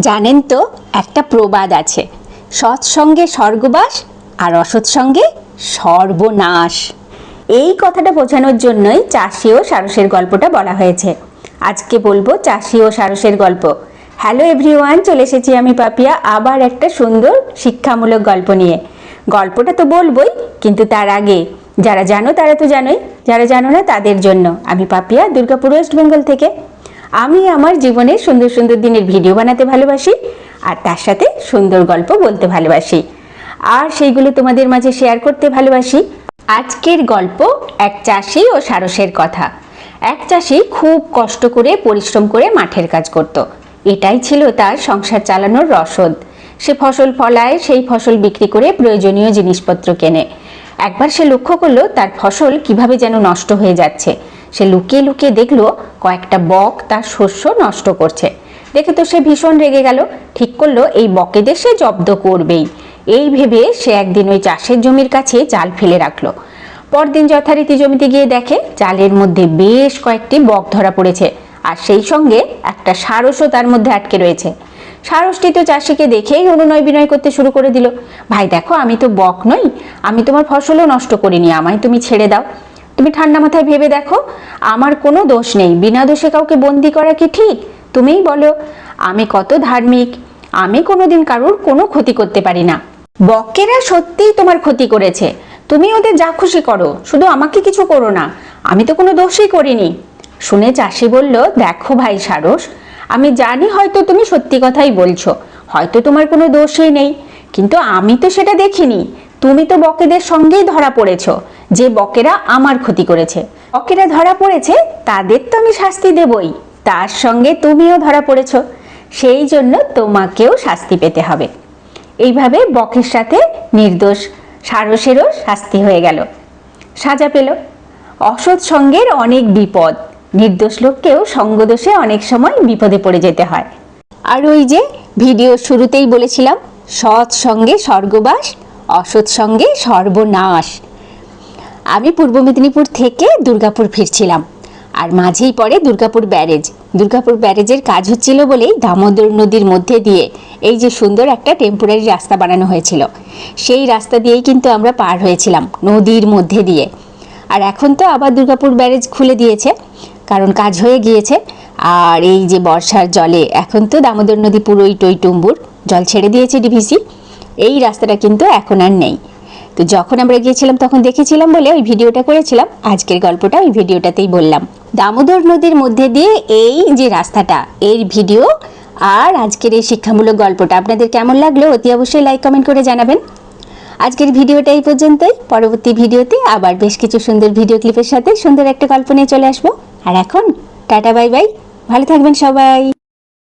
জানেন তো, একটা প্রবাদ আছে। সৎসঙ্গে স্বর্গবাস আর অসৎসঙ্গে সর্বনাশ। এই কথাটা বোঝানোর জন্যই চাষি ও সারসের গল্পটা বলা হয়েছে। আজকে বলব চাষি ও সারসের গল্প। হ্যালো এভরিওয়ান, চলে এসেছি আমি পাপিয়া আবার একটা সুন্দর শিক্ষামূলক গল্প নিয়ে। গল্পটা তো বলবোই, কিন্তু তার আগে যারা জানো তারা তো জানোই, যারা জানো না তাদের জন্য। আমি পাপিয়া, দুর্গাপুর ওয়েস্ট বেঙ্গল থেকে। আমি আমার জীবনে সুন্দর সুন্দর দিনের ভিডিও বানাতে ভালোবাসি, আর তার সাথে সুন্দর গল্প বলতে ভালোবাসি। আর সেইগুলো তোমাদের মাঝে শেয়ার করতে ভালোবাসি। আজকের গল্প, এক চাষি ও সারসের কথা। এক চাষি খুব কষ্ট করে পরিশ্রম করে মাঠের কাজ করত। এটাই ছিল তার সংসার চালানোর রসদ। সে ফসল ফলায়, সেই ফসল বিক্রি করে প্রয়োজনীয় জিনিসপত্র কেনে। একবার সে লক্ষ্য করল তার ফসল কীভাবে যেন নষ্ট হয়ে যাচ্ছে। সে লুকিয়ে লুকিয়ে দেখল কয়েকটা বক তার শস্য নষ্ট করছে। দেখে তো সে ভীষণ রেগে গেল। ঠিক করল, এই বকেদের সে জব্দ করবেই। এই ভেবে সে একদিন ওই চাষের জমির কাছে জাল ফেলে রাখল। পরদিন যথারীতি জমিতে গিয়ে দেখে জালের মধ্যে বেশ কয়েকটি বক ধরা পড়েছে আর সেই সঙ্গে একটা সারসও তার মধ্যে আটকে রয়েছে। সারসটি তো চাষিকে দেখেই অনুনয় বিনয় করতে শুরু করে দিল। ভাই দেখো, আমি তো বক নই। আমি তোমার ফসলও নষ্ট করিনি, আমায় তুমি ছেড়ে দাও। তুমি ঠান্ডা মাথায় ভেবে দেখো, আমার কোনো দোষ নেই। বিনা দোষে কাউকে বন্দি করা কি ঠিক? তুমিই বলো, আমি কত ধার্মিক, আমি কোনোদিন কারোর কোনো ক্ষতি করতে পারি না। বকেরা সত্যিই তোমার ক্ষতি করেছে। তুমি ওদের যা খুশি করো, শুধু আমাকে কিছু করো না, আমি তো কোনো দোষই করিনি। শুনে চাষি বলল, দেখো ভাই সারস, আমি জানি হয়তো তুমি সত্যি কথাই বলছো, হয়তো তোমার কোনো দোষই নেই, কিন্তু আমি তো সেটা দেখিনি। তুমি তো বকেদের সঙ্গেই ধরা পড়েছো। যে বকেরা আমার ক্ষতি করেছে। বকেরা ধরা পড়েছে, তাদের তো আমি শাস্তি দেবই। তার সঙ্গে তুমিও ধরা পড়েছ। সেই জন্য তোমাকেও শাস্তি পেতে হবে। এইভাবে বকের সাথে নির্দোষ সারসেরও শাস্তি হয়ে গেল। সাজা পেল। অসৎ সঙ্গের অনেক বিপদ। নির্দোষ লোককেও সঙ্গদোষে অনেক সময় বিপদে পড়ে যেতে হয়। আর ওই যে ভিডিও শুরুতেই বলেছিলাম, সৎ সঙ্গে স্বর্গবাস, অসৎ সঙ্গে সর্বনাশ। আমি পূর্ব মেদিনীপুর থেকে দুর্গাপুর ফিরছিলাম। আর মাঝেই পড়ে দুর্গাপুর ব্যারেজ। দুর্গাপুর ব্যারেজের কাজ হচ্ছিল বলেই দামোদর নদীর মধ্যে দিয়ে এই যে সুন্দর একটা টেম্পোরারি রাস্তা বানানো হয়েছিল। সেই রাস্তা দিয়েই কিন্তু আমরা পার হয়েছিলাম নদীর মধ্যে দিয়ে। আর এখন তো আবার দুর্গাপুর ব্যারেজ খুলে দিয়েছে, কারণ কাজ হয়ে গিয়েছে। আর এই যে বর্ষার জলে এখন তো দামোদর নদী পুরোই টইটুম্বুর। জল ছেড়ে দিয়েছে ডিভিসি। এই রাস্তাটা কিন্তু এখন আর নেই। তো যখন আমরা গিয়েছিলাম, তখন দেখেছিলাম বলে ওই ভিডিওটা করেছিলাম। আজকের গল্পটা ওই ভিডিওটাতেই বললাম। দামোদর নদীর মধ্যে দিয়ে এই যে রাস্তাটা, এর ভিডিও আর আজকের এই শিক্ষামূলক গল্পটা। আপনাদের কেমন লাগল অতি অবশ্যই লাইক কমেন্ট করে জানাবেন। আজকের ভিডিওটা এই পর্যন্তই। পরবর্তী ভিডিওতে আবার বেশ কিছু সুন্দর ভিডিও ক্লিপের সাথে সুন্দর একটা গল্প নিয়ে চলে আসব। আর এখন, টাটা বাই বাই ভালো থাকবেন সবাই।